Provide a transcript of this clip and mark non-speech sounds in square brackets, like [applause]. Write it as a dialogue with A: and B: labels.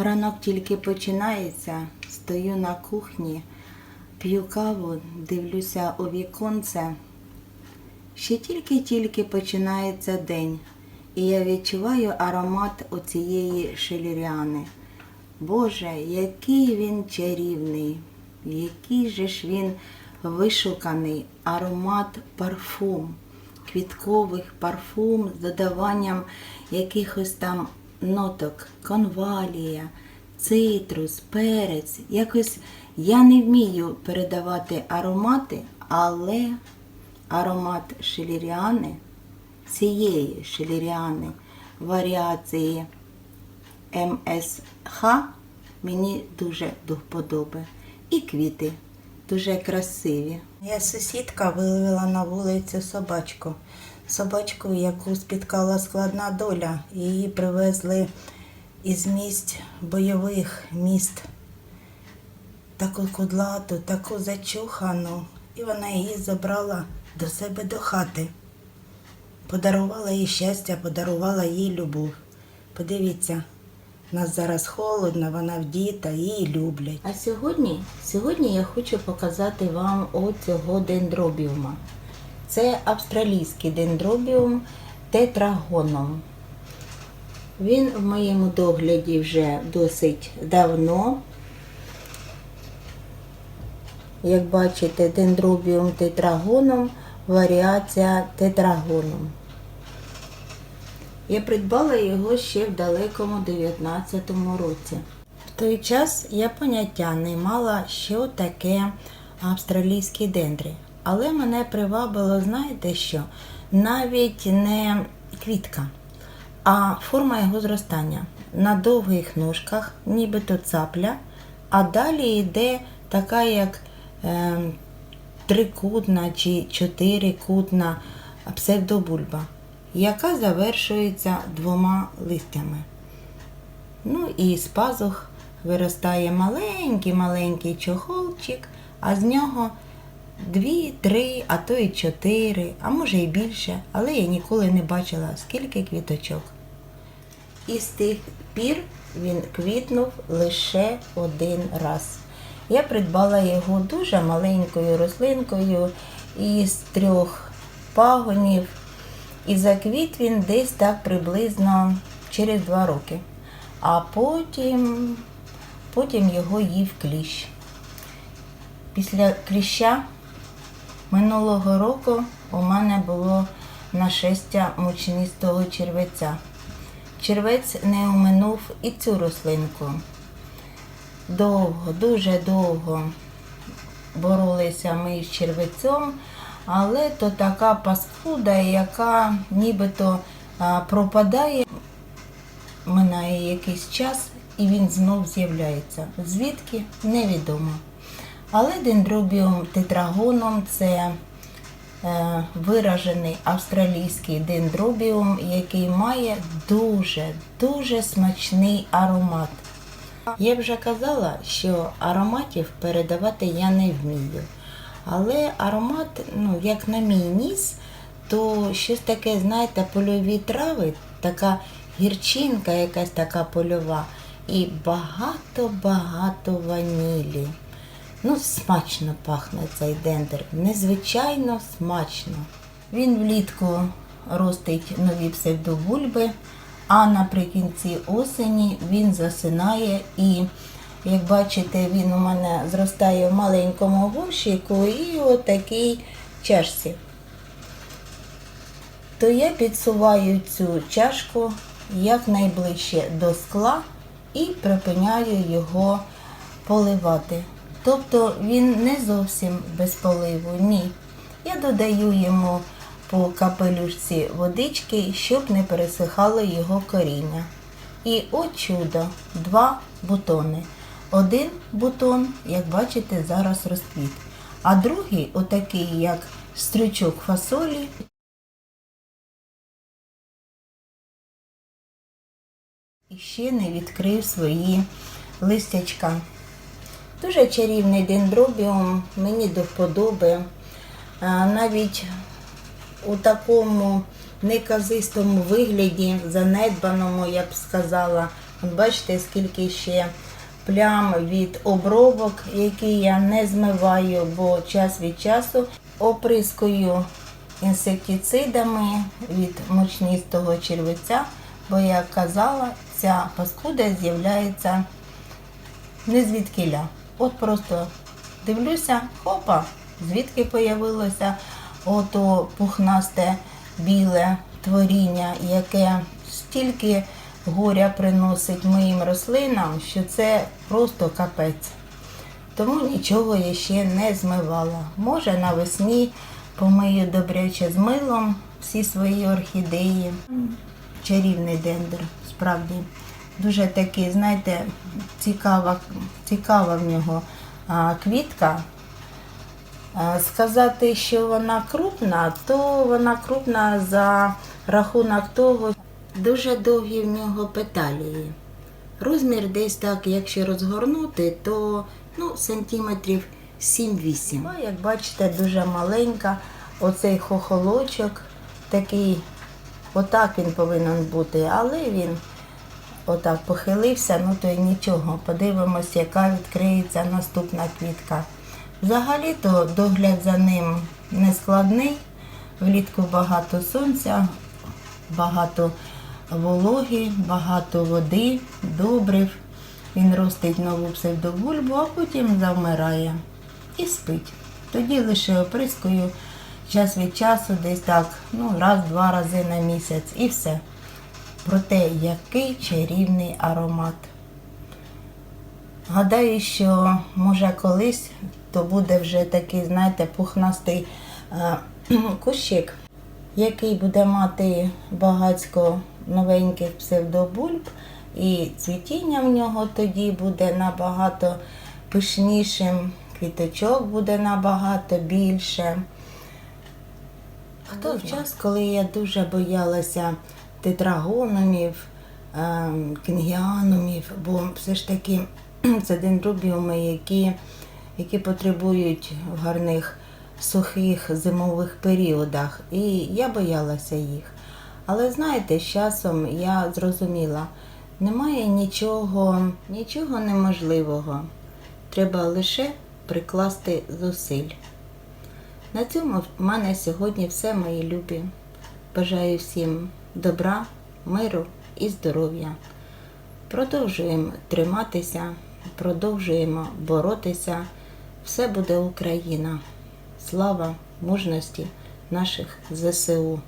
A: Ранок тільки починається, стою на кухні, п'ю каву, дивлюся у віконце. Ще тільки-тільки починається день, і я відчуваю аромат оцієї шеліріани. Боже, який він чарівний, який же ж він вишуканий, аромат парфум, квіткових парфум з додаванням якихось там ноток, конвалія, цитрус, перець. Якось я не вмію передавати аромати, але аромат шеліріани, цієї шеліріани, варіації МСХ мені дуже до. І квіти дуже красиві. Моя сусідка вивела на вулицю собачку. Собачку, яку спіткала складна доля. Її привезли із місць бойових міст. Таку кудлату, таку зачухану. І вона її забрала до себе до хати. Подарувала їй щастя, подарувала їй любов. Подивіться, нас зараз холодно, вона вдіта, її люблять. А сьогодні, сьогодні я хочу показати вам оцього дендробіума. Це австралійський дендробіум тетрагоном. Він в моєму догляді вже досить давно. Як бачите, дендробіум тетрагоном, варіація тетрагоном. Я придбала його ще в далекому 19-му році. В той час я поняття не мала, що таке австралійські дендри. Але мене привабило, знаєте що? Навіть не квітка, а форма його зростання. На довгих ножках, нібито цапля, а далі йде така, як е, трикутна чи чотирикутна псевдобульба, яка завершується двома листями. Ну і з пазух виростає маленький-маленький чохолчик, а з нього дві, три, а то й чотири, а може і більше, але я ніколи не бачила, скільки квіточок. І з тих пір він квітнув лише один раз. Я придбала його дуже маленькою рослинкою із трьох пагонів. І заквіт він десь так приблизно через два роки. А потім, потім його їв кліщ. Після кліща минулого року у мене було нашестя мучнистого червеця. Червець не оминув і цю рослинку. Довго, дуже довго боролися ми з червецем, але то така паскуда, яка нібито пропадає, минає якийсь час і він знов з'являється. Звідки невідомо. Але дендробіум тетрагоном це е, виражений австралійський дендробіум, який має дуже-дуже смачний аромат. Я вже казала, що ароматів передавати я не вмію. Але аромат, ну, як на мій ніс, то щось таке, знаєте, польові трави, така гірчинка якась така польова, і багато-багато ванілі. Ну, смачно пахне цей дендер, незвичайно смачно. Він влітку ростить нові псевдобульби, а наприкінці осені він засинає і, як бачите, він у мене зростає в маленькому горщику і отакій чашці. То я підсуваю цю чашку якнайближче до скла і припиняю його поливати. Тобто він не зовсім без поливу, ні. Я додаю йому по капелюшці водички, щоб не пересихало його коріння. І от чудо, два бутони. Один бутон, як бачите, зараз розквіт, а другий, отакий, як стрючок фасолі, і ще не відкрив свої листячка. Дуже чарівний дендробіум, мені до вподоби. Навіть у такому неказистому вигляді, занедбаному, я б сказала, бачите, скільки ще плям від обробок, які я не змиваю, бо час від часу оприскую інсектицидами від мучнистого червиця, бо як казала, ця паскуда з'являється не звідкиля. От просто дивлюся, хопа, звідки появилося ото пухнасте біле творіння, яке стільки горя приносить моїм рослинам, що це просто капець. Тому нічого я ще не змивала. Може навесні помию добряче з милом всі свої орхідеї. Чарівний дендр, справді. Дуже такий, знаєте, цікава, цікава в нього квітка. Сказати, що вона крупна, то вона крупна за рахунок того, дуже довгі в нього петалії. Розмір десь так, якщо розгорнути, то ну, сантиметрів 7-8. А, Як бачите, дуже маленька. Оцей хохолочок такий, отак він повинен бути, але він отак похилився, ну то й нічого. Подивимось, яка відкриється наступна квітка. Взагалі-то догляд за ним не складний. Влітку багато сонця, багато вологи, багато води, добрив. Він ростить нову псевдобульбу, а потім завмирає і спить. Тоді лише оприскую час від часу, десь так, ну, раз-два рази на місяць і все. Проте, який чарівний аромат. Гадаю, що може колись то буде вже такий, знаєте, пухнастий е, [clears throat] кущик, який буде мати багатько новеньких псевдобульб, і цвітіння в нього тоді буде набагато пишнішим, квіточок буде набагато більше. Хто в час, коли я дуже боялася тетрагономів, ем, кінгіанумів, бо все ж таки [clears throat] це дендробіуми, які, які потребують в гарних сухих зимових періодах. І я боялася їх. Але знаєте, з часом я зрозуміла, немає нічого, нічого неможливого. Треба лише прикласти зусиль. На цьому в мене сьогодні все, мої любі. Бажаю всім добра, миру і здоров'я. Продовжуємо триматися, продовжуємо боротися. Все буде Україна. Слава мужності наших ЗСУ.